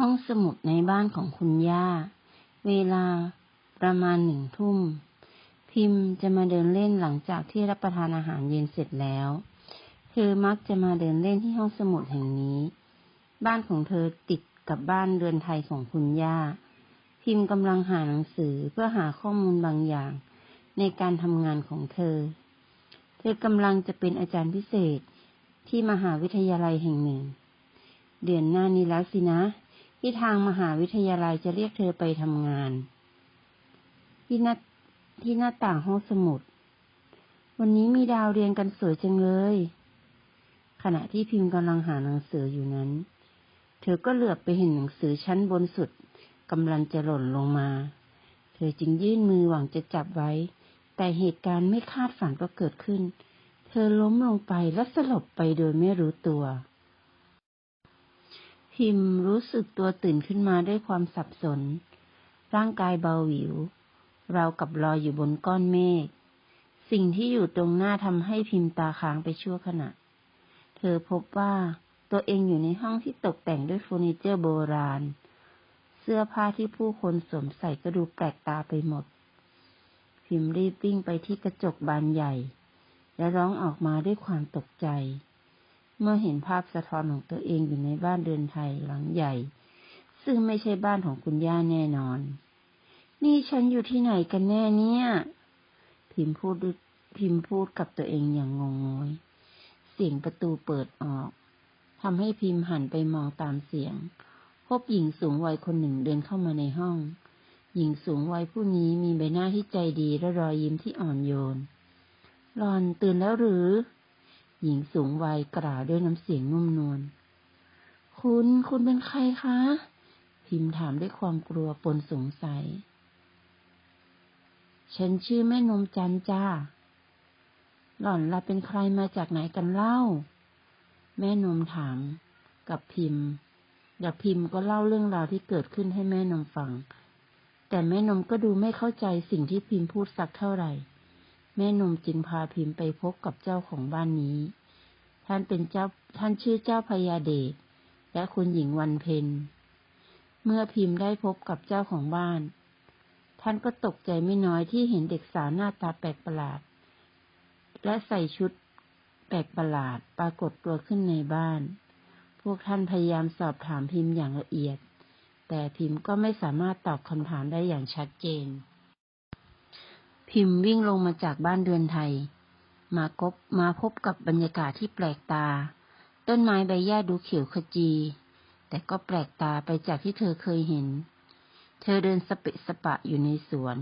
ห้องสมุดในบ้านของคุณย่า เวลาประมาณหนึ่งทุ่ม พิมพ์จะมาเดินเล่นหลังจากที่รับประทานอาหารเย็นเสร็จแล้ว เธอมักจะมาเดินเล่นที่ห้องสมุดแห่งนี้ บ้านของเธอติดกับบ้านเรือนไทยของคุณย่า พิมพ์กำลังหาหนังสือเพื่อหาข้อมูลบางอย่าง ในการทำงานของเธอ เธอกำลังจะเป็นอาจารย์พิเศษที่มหาวิทยาลัยแห่งหนึ่ง เดือนหน้านี้แล้วสินะ ที่ทางมหาวิทยาลัยจะเรียกเธอไปทำงาน ที่หน้าที่หน้าต่างห้องสมุด วันนี้มีดาวเรียงกันสวยจังเลย ขณะที่พิมพ์กำลังหาหนังสืออยู่นั้น เธอก็เหลือบไปเห็นหนังสือชั้นบนสุดกำลังจะหล่นลงมา เธอจึงยื่นมือหวังจะจับไว้ แต่เหตุการณ์ไม่คาดฝันก็เกิดขึ้น เธอล้มลงไปและสลบไปโดยไม่รู้ตัว พิมพ์รู้สึกตัวตื่นขึ้นมาด้วยความสับสน ร่างกายเบาหวิว เรากับลอยอยู่บนก้อนเมฆ สิ่งที่อยู่ตรงหน้าทำให้พิมพ์ตาค้างไปชั่วขณะ เธอพบว่าตัวเองอยู่ในห้องที่ตกแต่งด้วยเฟอร์นิเจอร์โบราณ เสื้อผ้าที่ผู้คนสวมใส่ก็ดูแปลกตาไปหมด พิมพ์รีบวิ่งไปที่กระจกบานใหญ่ และร้องออกมาด้วยความตกใจ เมื่อเห็นภาพสะท้อนของตัวเองอยู่ในบ้านเรือนไทยหลังใหญ่ ซึ่งไม่ใช่บ้านของคุณย่าแน่นอน นี่ฉันอยู่ที่ไหนกันแน่เนี่ย พิมพ์พูดพิมพ์พูดกับตัวเองอย่างงงงวย เสียงประตูเปิดออกทำให้พิมพ์หันไปมองตามเสียง พบหญิงสูงวัยคนหนึ่งเดินเข้ามาในห้อง หญิงสูงวัยผู้นี้มีใบหน้าที่ใจดีและรอยยิ้มที่อ่อนโยนหลอนตื่นแล้วหรือ หญิงสูงวัยกล่าวด้วยน้ำเสียงนุ่มนวล คุณ คุณเป็นใครคะ พิมพ์ถามด้วยความกลัวปนสงสัย ฉันชื่อแม่นมจันจ้า หล่อนละเป็นใครมาจากไหนกันเล่า แม่นมถาม กับพิมพ์เดี๋ยวพิมพ์ก็เล่าเรื่องราวที่เกิดขึ้นให้แม่นมฟัง แต่แม่นมก็ดูไม่เข้าใจสิ่งที่พิมพ์พูดสักเท่าไหร่ แม่นมจึงพาพิมพ์ไปพบกับเจ้าของบ้านนี้ ท่านเป็นเจ้าท่านชื่อเจ้าพญาเดชและคุณหญิงวันเพ็ญเมื่อพิมพ์ได้พบกับเจ้าของบ้าน ท่านก็ตกใจไม่น้อยที่เห็นเด็กสาวหน้าตาแปลกประหลาด และใส่ชุดแปลกประหลาดปรากฏตัวขึ้นในบ้าน พวกท่านพยายามสอบถามพิมพ์อย่างละเอียด แต่พิมพ์ก็ไม่สามารถตอบคำถามได้อย่างชัดเจน พิมพ์วิ่งลงมาจากบ้านเรือนไทย มาพบมาพบกับบรรยากาศที่แปลกตา ต้นไม้ใบหญ้าดูเขียวขจี แต่ก็แปลกตาไปจากที่เธอเคยเห็น เธอเดินสเปะสปะอยู่ในสวน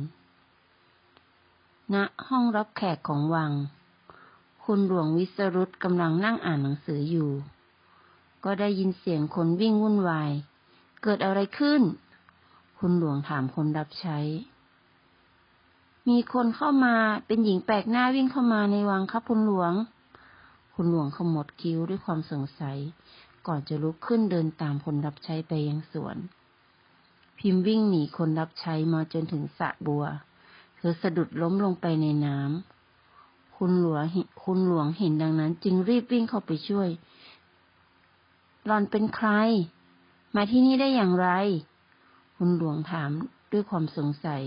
ณห้องรับแขกของวัง คุณหลวงวิสรุตกำลังนั่งอ่านหนังสืออยู่ ก็ได้ยินเสียงคนวิ่งวุ่นวาย เกิดอะไรขึ้น คุณหลวงถามคนรับใช้ มีคนเข้ามาเป็นหญิงแปลกหน้าวิ่งเข้ามาในวังครับคุณหลวง คุณหลวงขมวดคิ้วด้วยความสงสัย ก่อนจะลุกขึ้นเดินตามคนรับใช้ไปยังสวน พิมพ์วิ่งหนีคนรับใช้มาจนถึงสระบัว เธอสะดุดล้มลงไปในน้ำคุณหลวงเห็นคุณหลวงเห็นดังนั้น จึงรีบวิ่งเข้าไปช่วยหลอนเป็นใคร มาที่นี่ได้อย่างไร คุณหลวงถามด้วยความสงสัย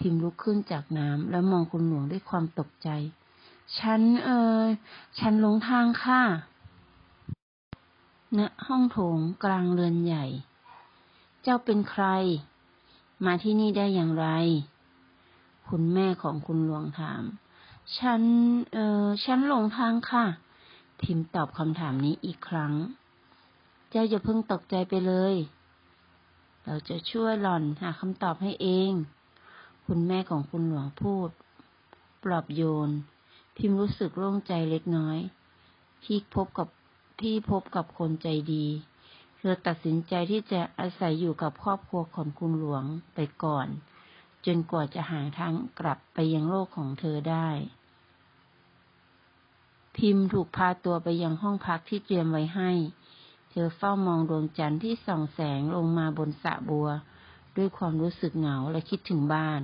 พิมพ์ลุกขึ้นจากน้ำแล้วมองคุณหลวงด้วยความตกใจ ฉันเออฉันหลงทางค่ะณห้องโถงกลางเรือนใหญ่ เจ้าเป็นใคร มาที่นี่ได้อย่างไร คุณแม่ของคุณหลวงถาม ฉัน เออฉันหลงทางค่ะ พิมพ์ตอบคำถามนี้อีกครั้ง เจ้าอย่าเพิ่งตกใจไปเลย เราจะช่วยหล่อนหาคำตอบให้เอง คุณแม่ของคุณหลวงพูด ปลอบโยน พิมพ์รู้สึกโล่งใจเล็กน้อย ที่พบกับที่พบกับคนใจดี เธอตัดสินใจที่จะอาศัยอยู่กับครอบครัวของคุณหลวงไปก่อน จนกว่าจะหาทางกลับไปยังโลกของเธอได้ พิมพ์ถูกพาตัวไปยังห้องพักที่เตรียมไว้ให้ เธอเฝ้ามองดวงจันทร์ที่ส่องแสงลงมาบนสระบัว ด้วยความรู้สึกเหงาและคิดถึงบ้าน